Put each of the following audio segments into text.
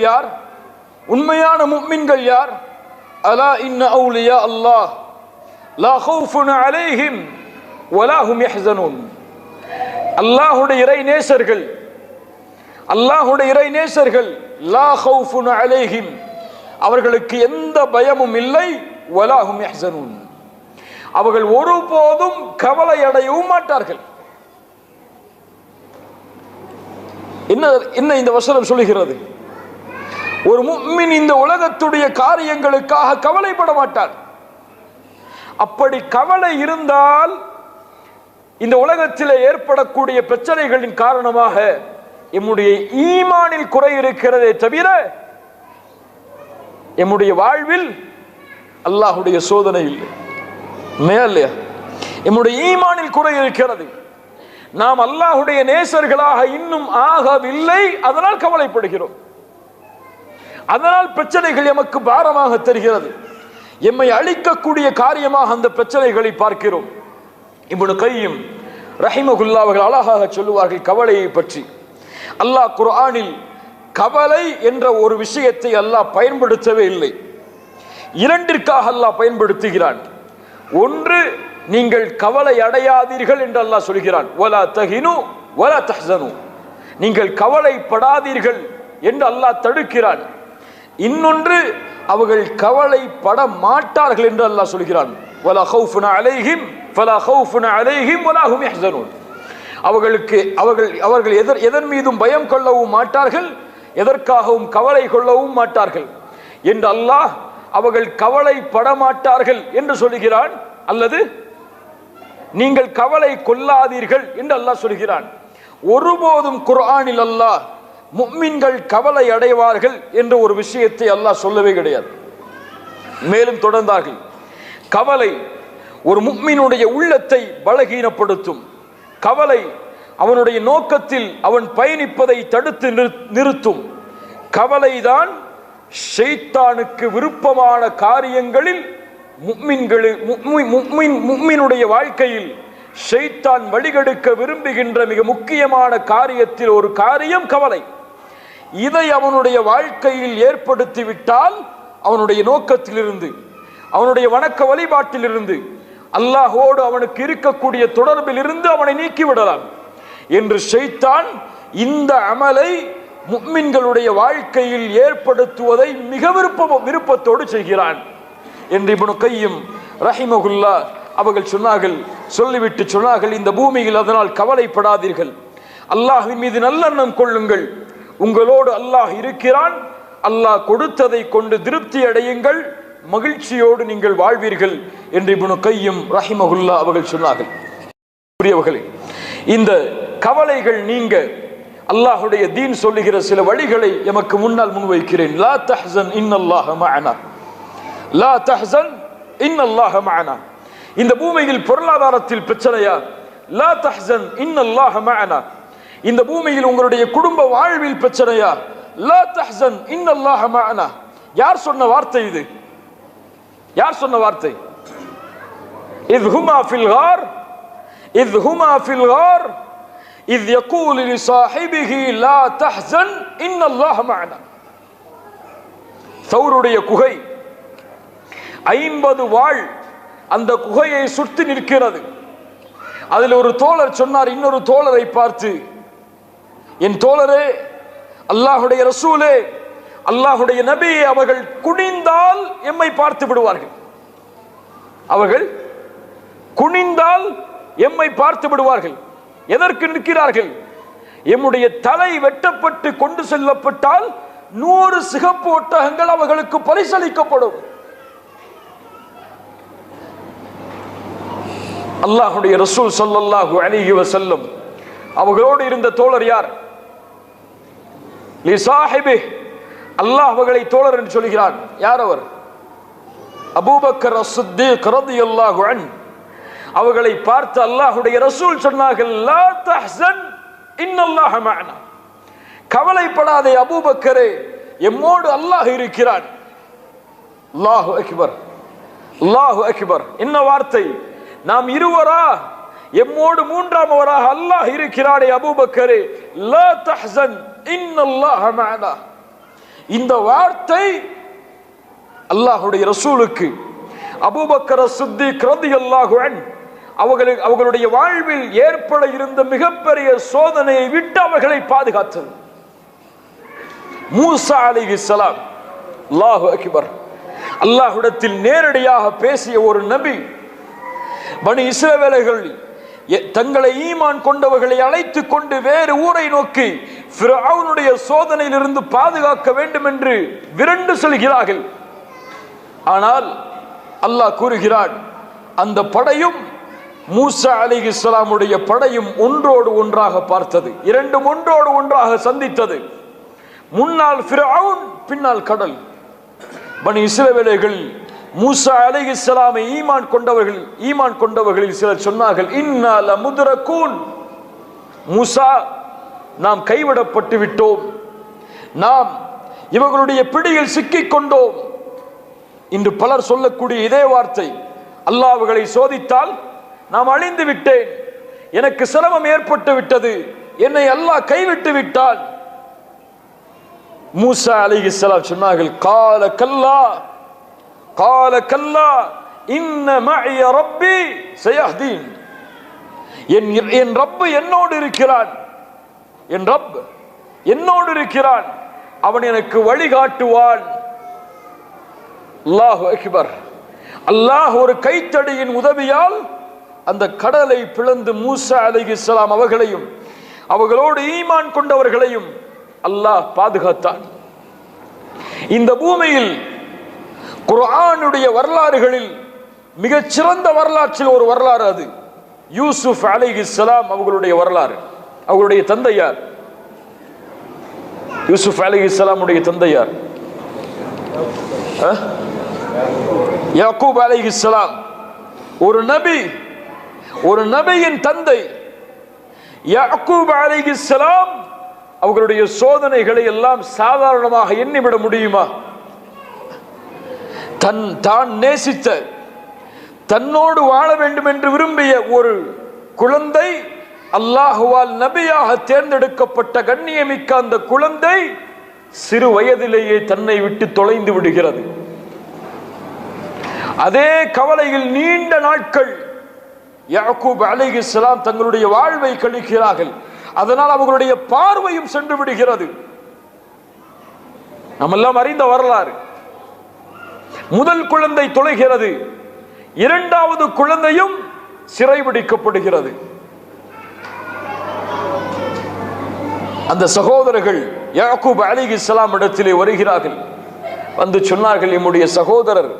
யார்? உண்மையான முக்மின்கள் யார்? அலா இன்ன அவுலியா அல்லாஹ். லா ஹவுஃபுன் அலைஹிம் வலா ஹும் யஹ்ஸனூன் அல்லாஹ்வுடைய இறை நேசர்கள் அல்லாஹ்வுடைய இறை நேசர்கள் லா ஹவுஃபுன் அலைஹிம். அவர்களுக்கு எந்த பயமும் இல்லை வலா ஹும் யஹ்ஸனூன் அவர்கள் ஒருபோதும் கவலை அடையவும் மாட்டார்கள். என்ன என்ன இந்த வசனம் சொல்லுகிறது? ஒரு முக்மின் இந்த உலகத்துடைய காரியங்களுக்காக கவலைப்பட மாட்டார். அப்படி கவலை இருந்தால் இந்த உலகத்தில் ஏற்படக்கூடிய பிரச்சனைகளின் காரணமாக எம்முடைய ஈமானில் குறை இருக்கிறதே தவிர எம்முடைய வாழ்வில் அல்லாஹுடைய சோதனை இல்லை. இல்லையா? எம்முடைய ஈமானில் குறை இருக்கிறது. நாம் அல்லாஹுடைய நேசர்களாக இன்னும் ஆகவில்லை அதனால் கவலைப்படுகிறோம். அதனால் பிரச்சனைகள் எமக்கு பாரமாக தெரிகிறது. எம்மை அழிக்கக்கூடிய காரியமாக அந்த பிரச்சனைகளை பார்க்கிறோம். இவனு கையும் ரஹிமகுல்லா அவர்கள் அழகாக சொல்லுவார்கள் கவலையை பற்றி. அல்லாஹ் குர்ஆனில் கவலை என்ற ஒரு விஷயத்தை அல்லாஹ் பயன்படுத்தவே இல்லை. இரண்டிற்காக அல்லாஹ் பயன்படுத்துகிறான். ஒன்று நீங்கள் கவலை அடையாதீர்கள் என்று அல்லாஹ் சொல்கிறான். வலா தஹினு வலா தஹ்சனு. நீங்கள் கவலைப்படாதீர்கள் என்று அல்லாஹ் தடுக்கிறான். இன்னொன்று அவர்கள் கவலைப்பட மாட்டார்கள் என்று அல்லாஹ் சொல்கிறான். அவர்களுக்கு அவர்கள் அவர்கள் எதர் எதன் மீதும் பயம் கொள்ளவும் மாட்டார்கள் எதற்காகவும் கவலை கொள்ளவும் மாட்டார்கள். என்று அல்லாஹ் அவர்கள் கவலைப்பட மாட்டார்கள் என்று சொல்கிறான். அல்லது நீங்கள் கவலை கொள்ளாதீர்கள் என்று அல்லாஹ் சொல்கிறான். ஒருபோதும் குர்ஆனில் அல்லாஹ் முக்மின்கள் கவலை அடைவார்கள் என்ற ஒரு விஷயத்தை அல்லாஹ் சொல்லவே கிடையாது. மேலும் தொடர்ந்தார்கள். கவலை ஒரு முக்மினுடைய உள்ளத்தை பலகீனப்படுத்தும். கவலை அவனுடைய நோக்கத்தில் அவன் பயணிப்பதை தடுத்து நிறு- நிறுத்தும். கவலைதான் ஷெய்தானுக்கு விருப்பமான காரியங்களில் முக்மின்களில் வாழ்க்கையில் ஷெய்தான் வழிகெடுக்க விரும்புகின்ற மிக முக்கியமான காரியத்தில் ஒரு காரியம் கவலை. இதை அவனுடைய வாழ்க்கையில் ஏற்படுத்தி விட்டால் அவனுடைய நோக்கத்திலிருந்து அவனுடைய வணக்க வழிபாட்டிலிருந்து அல்லாஹோடு அவனுக்கு இருக்கக்கூடிய தொடர்பில் இருந்து அவனை நீக்கிவிடலாம். என்று செய்தான் இந்த அமலை முக்மின்களுடைய வாழ்க்கையில் ஏற்படுத்துவதை மிக விருப்ப விருப்பத்தோடு செய்கிறான். என்று இவனு கையும் ரஹிமகுல்லா அவர்கள் சொன்னார்கள் சொல்லிவிட்டு சொன்னார்கள் இந்த பூமியில் அதனால் கவலைப்படாதீர்கள். அல்லாஹின் மீது நல்லெண்ணம் கொள்ளுங்கள். உங்களோடு அல்லாஹ் இருக்கிறான். அல்லாஹ் கொடுத்ததை கொண்டு திருப்தி அடையுங்கள். மகிழ்ச்சியோடு நீங்கள் வாழ்வீர்கள் என்று இபுனு கையும் ரஹிமகுல்லா அவர்கள் சொன்னார்கள். புரியவர்களே இந்த கவலைகள் நீங்க அல்லாஹுடைய தீன் சொல்லுகிற சில வழிகளை எமக்கு முன்னால் முன்வைக்கிறேன். லா தஹ்சன் இன்னல்லாஹ மஅனா. லா தஹ்சன் இன்னல்லாஹ மஅனா. இந்த பூமியில் பொருளாதாரத்தில் பிரச்சனையா? லா தஹ்சன் இன்னல்லாஹ மஅனா. இந்த பூமியில் உங்களுடைய குடும்ப வாழ்வில் பிரச்சனையா லா தஹ்சன் இன்னல்லாஹ மஅனா. யார் சொன்ன வார்த்தை இது? யார் சொன்ன வார்த்தை? இத் ஹுமா ஃபில் கார் இத் ஹுமா ஃபில் கார் இத் யகூல் லி சாஹிபிஹி லா தஹ்சன் இன்னல்லாஹ மஅனா. சௌருடைய குகை. ஐம்பது வாழ் அந்த குகையை சுற்றி நிற்கிறது. அதில் ஒரு தோழர் சொன்னார் இன்னொரு தோழரை பார்த்து என் தோழரே அல்லாஹுடைய ரசூலே அல்லாஹுடைய நபி அவர்கள் குனிந்தால் எம்மை பார்த்து விடுவார்கள். அவர்கள் குனிந்தால் எம்மை பார்த்து விடுவார்கள். எதற்கு நிற்கிறார்கள்? எம்முடைய தலை வெட்டப்பட்டு கொண்டு செல்லப்பட்டால் நூறு சிகப்பு ஒட்டகங்கள் அவர்களுக்கு பரிசளிக்கப்படும். அல்லாஹுடைய ரசூல் சொல்லல்லாஹு அலைஹி செல்லும் அவர்களோடு இருந்த தோழர் யார்? லி அல்லாஹ் அவர்களை தோழர் என்று சொல்கிறான். யார் அவர்? அபூபக்கர் அஸ்ஸித்தீக் ரலியல்லாஹு அன். அவர்களை பார்த்து அல்லாஹுடைய ரசூல் சொன்னார்கள் லா தஹ்சன் இன்னல்லாஹ மஅனா. கவலைப்படாதே அபூபக்கரே எம்மோடு அல்லாஹ் இருக்கிறான். அல்லாஹு அக்பர் அல்லாஹு அக்பர். என்ன வார்த்தை? நாம் இருவரா? எம்மோடு மூன்றாமவராக அல்லாஹ் இருக்கிறானே அபூபக்கரே. லா தஹ்சன் இந்த வார்த்தை அல்லாஹுடைய ரசூலுக்கு அபூபக்கர சித்திக் கிரதி அல்லாஹுவன் அவர்களுக்கு அவர்களுடைய வாழ்வில் ஏற்பட இருந்த மிகப்பெரிய சோதனையை விட்டு அவர்களை பாதுகாத்தது. மூசா அலைஹிஸ்ஸலாம் அல்லாஹு அக்பர் அல்லாஹுடத்தில் நேரடியாக பேசிய ஒரு நபி பனி இஸ்ரவேலர்கள் தங்களை ஈமான் கொண்டவர்களை அழைத்து கொண்டு வேறு ஊரை நோக்கி அவனுடைய சோதனையிலிருந்து பாதுகாக்க வேண்டும் என்று விரண்டு செல்கிறார்கள். ஆனால் அல்லாஹ் கூறுகிறான் அந்த படையும் மூசா அலிஹிஸ்லாமுடைய படையும் ஒன்றோடு ஒன்றாக பார்த்தது. இரண்டும் ஒன்றோடு ஒன்றாக சந்தித்தது. முன்னால் பின்னால் கடல். பனி இஸ்ரவேலைகள் மூசா அலைஹிஸ்ஸலாமை ஈமான் கொண்டவர்கள் ஈமான் கொண்டவர்களில் சிலர் சொன்னார்கள் இன்னால லமுத்ரகூன். மூசா நாம் கைவிடப்பட்டு விட்டோம். நாம் இவர்களுடைய பிடியில் சிக்கிக் கொண்டோம். இன்று பலர் சொல்லக்கூடிய இதே வார்த்தை அல்லாஹ் அவர்களை சோதித்தால் நாம் அழிந்து விட்டேன். எனக்கு சிரமம் ஏற்பட்டு விட்டது. என்னை அல்லாஹ் கைவிட்டு விட்டால் மூசா அலிஹிஸ்லாம் சொன்னார்கள் கால கல்லா கால கல்லா இன்ன மஅய ரப்பி சயஹ்தீன் என் என் ரப்பு என்னோடு இருக்கிறான். என் ரப் என்னோடு இருக்கிறான். அவன் எனக்கு வழிகாட்டுவான். அல்லாஹ் அக்பர். அல்லாஹ் ஒரு கைத்தடியின் உதவியால் அந்த கடலை பிளந்து மூசா அலைஹிஸ்ஸலாம் அவர்களையும் அவர்களோடு ஈமான் கொண்டவர்களையும் அல்லாஹ் பாதுகாத்தான். இந்த பூமியில் குர்ஆனுடைய வரலாறுகளில் மிகச்சிறந்த வரலாற்றில் ஒரு வரலாறு அது. யூசுப் அலைஹிஸ்ஸலாம் அவர்களுடைய வரலாறு. அவர்களுடைய தந்தையார் யூசுப் அலைஹிஸ்ஸலாமுடைய தந்தையார் யாக்கூப் யாக்கூப் அலைஹிஸ்ஸலாம் ஒரு நபி ஒரு நபியின் தந்தை. யாக்கூப் சலாம் அவர்களுடைய சோதனைகளை எல்லாம் சாதாரணமாக எண்ணிவிட முடியுமா? தன் தான் நேசித்த தன்னோடு வாழ வேண்டும் என்று விரும்பிய ஒரு குழந்தை அல்லாஹுவால் நபியாக தேர்ந்தெடுக்கப்பட்ட கண்ணியமிக்க அந்த குழந்தை சிறு வயதிலேயே தன்னை விட்டு தொலைந்து விடுகிறது. அதே கவலையில் நீண்ட நாட்கள் யாக்கூப் அலைஹிஸ்ஸலாம் தங்களுடைய வாழ்வை கழிக்கிறார்கள். அதனால் அவர்களுடைய பார்வையும் சென்று விடுகிறது. நம்மெல்லாம் அறிந்த வரலாறு. முதல் குழந்தை தொலைகிறது. இரண்டாவது குழந்தையும் சிறைபிடிக்கப்படுகிறது. அந்த சகோதரர்கள் யாக்கூப் அலிஹிஸ்ஸலாம் இடத்திலே வருகிறார்கள். வந்து சொன்னார்கள் எம்முடைய சகோதரர்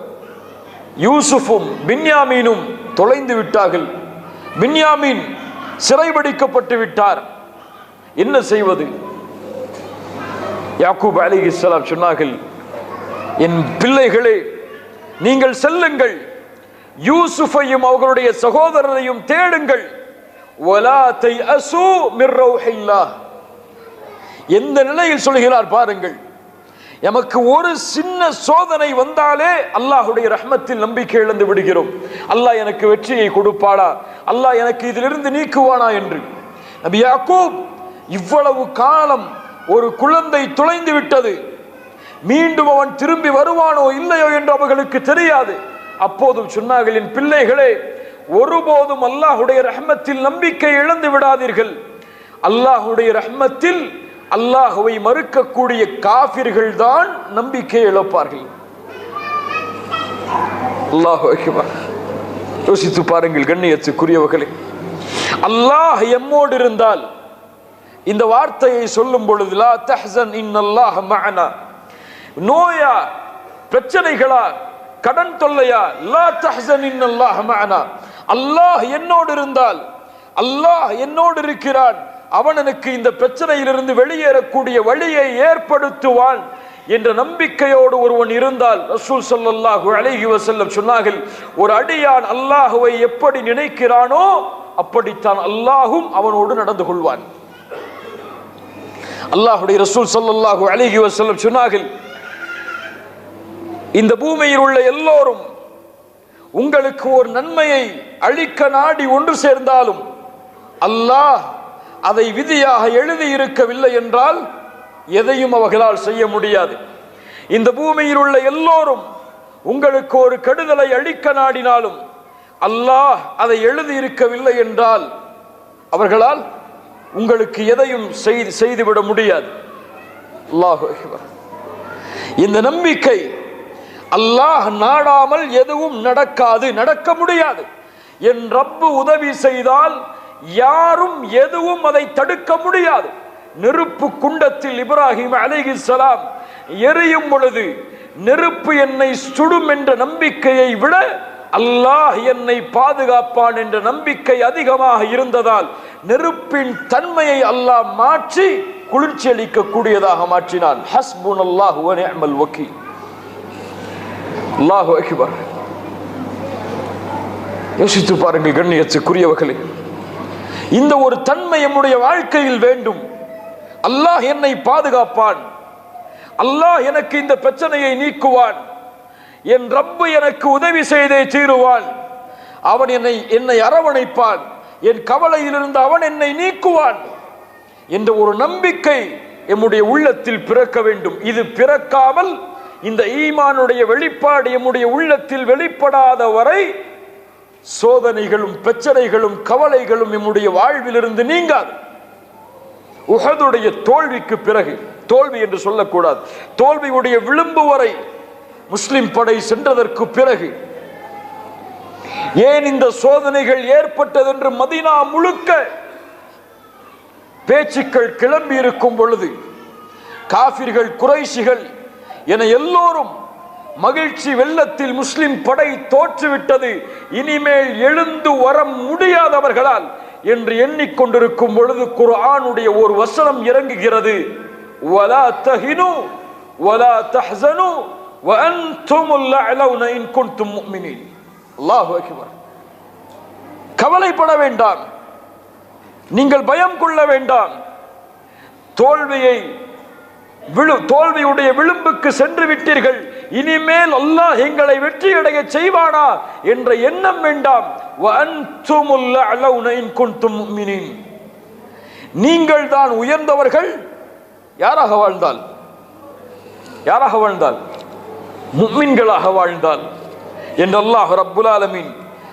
யூசுஃபும் பின்யாமீனும் தொலைந்து விட்டார்கள். பின்யாமீன் சிறைபிடிக்கப்பட்டு விட்டார். என்ன செய்வது? யாக்கூப் அலிஹிஸ்ஸலாம் சொன்னார்கள் என் பிள்ளைகளே நீங்கள் செல்லுங்கள். யூசுஃபையும் அவர்களுடைய சகோதரரையும் தேடுங்கள். ஒலாத்தை அசு மிர்ரௌஹில்லா எந்த நிலையில் சொல்கிறார் பாருங்கள். எமக்கு ஒரு சின்ன சோதனை வந்தாலே அல்லாஹுடைய ரஹ்மத்தில் நம்பிக்கை இழந்து விடுகிறோம். அல்லாஹ் எனக்கு வெற்றியை கொடுப்பாடா. அல்லாஹ் எனக்கு இதிலிருந்து நீக்குவானா என்று. நபி யாக்கூப் இவ்வளவு காலம் ஒரு குழந்தை துளைந்து விட்டது. மீண்டும் அவன் திரும்பி வருவானோ இல்லையோ என்று அவர்களுக்கு தெரியாது. அப்போதும் சுன்னாகளின் பிள்ளைகளே ஒருபோதும் அல்லாஹுடைய ரஹ்மத்தில் நம்பிக்கை இழந்து விடாதீர்கள். அல்லாஹுடைய ரஹ்மத்தில் அல்லாஹுவை மறுக்கக்கூடிய காபிர்கள் தான் நம்பிக்கை இழப்பார்கள். அல்லாஹ் யோசித்து பாருங்கள் கண்ணியத்துக்குரியவர்களே. அல்லாஹ் எம்மோடு இருந்தால் இந்த வார்த்தையை சொல்லும் பொழுது நோயா பிரச்சனைகளா கடன் தொல்லையா? லா தஹ்சன் இன்னல்லாஹ் மஅனா. அல்லாஹ் என்னோடு இருந்தால் அல்லாஹ் என்னோடு இருக்கிறான். அவன் எனக்கு இந்த பிரச்சனையிலிருந்து வெளியேறக்கூடிய வழியை ஏற்படுத்துவான் என்ற நம்பிக்கையோடு ஒருவன் இருந்தால் ரசூல் ஸல்லல்லாஹு அழகி வசல்லம் சொன்னார்கள் ஒரு அடியான் அல்லாஹுவை எப்படி நினைக்கிறானோ அப்படித்தான் அல்லாஹும் அவனோடு நடந்து கொள்வான். அல்லாஹுடைய ரசூல் ஸல்லல்லாஹு அழகி வசல்லம் சொன்னார்கள் இந்த பூமியில் உள்ள எல்லோரும் உங்களுக்கு ஒரு நன்மையை அழிக்க நாடி ஒன்று சேர்ந்தாலும் அல்லாஹ் அதை விதியாக எழுதி இருக்கவில்லை என்றால் எதையும் அவர்களால் செய்ய முடியாது. இந்த பூமியில் உள்ள எல்லோரும் உங்களுக்கு ஒரு கெடுதலை அழிக்க நாடினாலும் அல்லாஹ் அதை எழுதி இருக்கவில்லை என்றால் அவர்களால் உங்களுக்கு எதையும் செய்து செய்துவிட முடியாது. அல்லாஹு இந்த நம்பிக்கை அல்லாஹ் நாடாமல் எதுவும் நடக்காது நடக்க முடியாது. என் ரப்பு உதவி செய்தால் யாரும் எதுவும் அதை தடுக்க முடியாது. நெருப்பு குண்டத்தில் இப்ராஹிம் சலாம் எரியும் பொழுது நெருப்பு என்னை சுடும் என்ற நம்பிக்கையை விட அல்லாஹ் என்னை பாதுகாப்பான் என்ற நம்பிக்கை அதிகமாக இருந்ததால் நெருப்பின் தன்மையை அல்லாஹ் மாற்றி குளிர்ச்சி அளிக்கக்கூடியதாக மாற்றினான். ஹஸ்புன் அல்லாஹ் நிஅமல் வக்கீல். அல்லாஹு அக்பர். யோசித்து பாருங்கள் கண்ணியத்துக்குரியவர்களே. இந்த ஒரு தன்மை என்னுடைய வாழ்க்கையில் வேண்டும். அல்லாஹ் என்னை பாதுகாப்பான். அல்லாஹ் எனக்கு இந்த பிரச்சனையை நீக்குவான். என் ரப்பு எனக்கு உதவி செய்தே தீருவான். அவன் என்னை என்னை அரவணைப்பான். என் கவலையிலிருந்து அவன் என்னை நீக்குவான். என்ற ஒரு நம்பிக்கை எம்முடைய உள்ளத்தில் பிறக்க வேண்டும். இது பிறக்காமல் இந்த ஈமானுடைய வெளிப்பாடு எம்முடைய உள்ளத்தில் வெளிப்படாத வரை சோதனைகளும் பிரச்சனைகளும் கவலைகளும் எம்முடைய வாழ்விலிருந்து நீங்காது. உகதுடைய தோல்விக்கு பிறகு தோல்வி என்று சொல்லக்கூடாது தோல்வியுடைய விளிம்பு வரை முஸ்லிம் படை சென்றதற்கு பிறகு ஏன் இந்த சோதனைகள் ஏற்பட்டதென்று மதினா முழுக்க பேச்சுக்கள் கிளம்பி இருக்கும் பொழுது காபிர்கள் குறைஷிகள் என எல்லோரும் மகிழ்ச்சி வெள்ளத்தில் முஸ்லிம் படை தோற்றுவிட்டது. இனிமேல் எழுந்து வர முடியாதவர்களால் என்று எண்ணிக்கொண்டிருக்கும் பொழுது குர்ஆனுடைய ஒரு வசனம் இறங்குகிறது. வலா தஹினு வலா தஹசனு வஅன்துமுல் அலௌன இன் குன்தும் முஃமினீன். அல்லாஹு அக்பர். கவலைப்பட வேண்டாம். நீங்கள் பயம் கொள்ள வேண்டாம். தோல்வியை விழு தோல்வியுடைய விளிம்புக்கு சென்று விட்டீர்கள். இனிமேல் அல்லாஹ் எங்களை வெற்றியடைய செய்வானா என்ற எண்ணம் வேண்டாம். நீங்கள் தான் உயர்ந்தவர்கள். யாராக வாழ்ந்தால்? யாராக வாழ்ந்தால்? முக்மின்களாக வாழ்ந்தால். என்று அல்லாஹ் ரப்புல் ஆலமீன்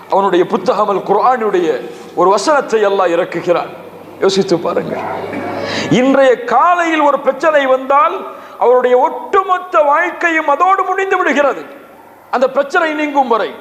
அவனுடைய புத்தகமல் குரானுடைய ஒரு வசனத்தை அல்லாஹ் இறக்குகிறான். யோசித்து பாருங்கள். இன்றைய காலையில் ஒரு பிரச்சனை வந்தால் அவருடைய ஒட்டுமொத்த வாழ்க்கையும் அதோடு முடிந்து விடுகிறது. அந்த பிரச்சனை நீங்கும் வரை.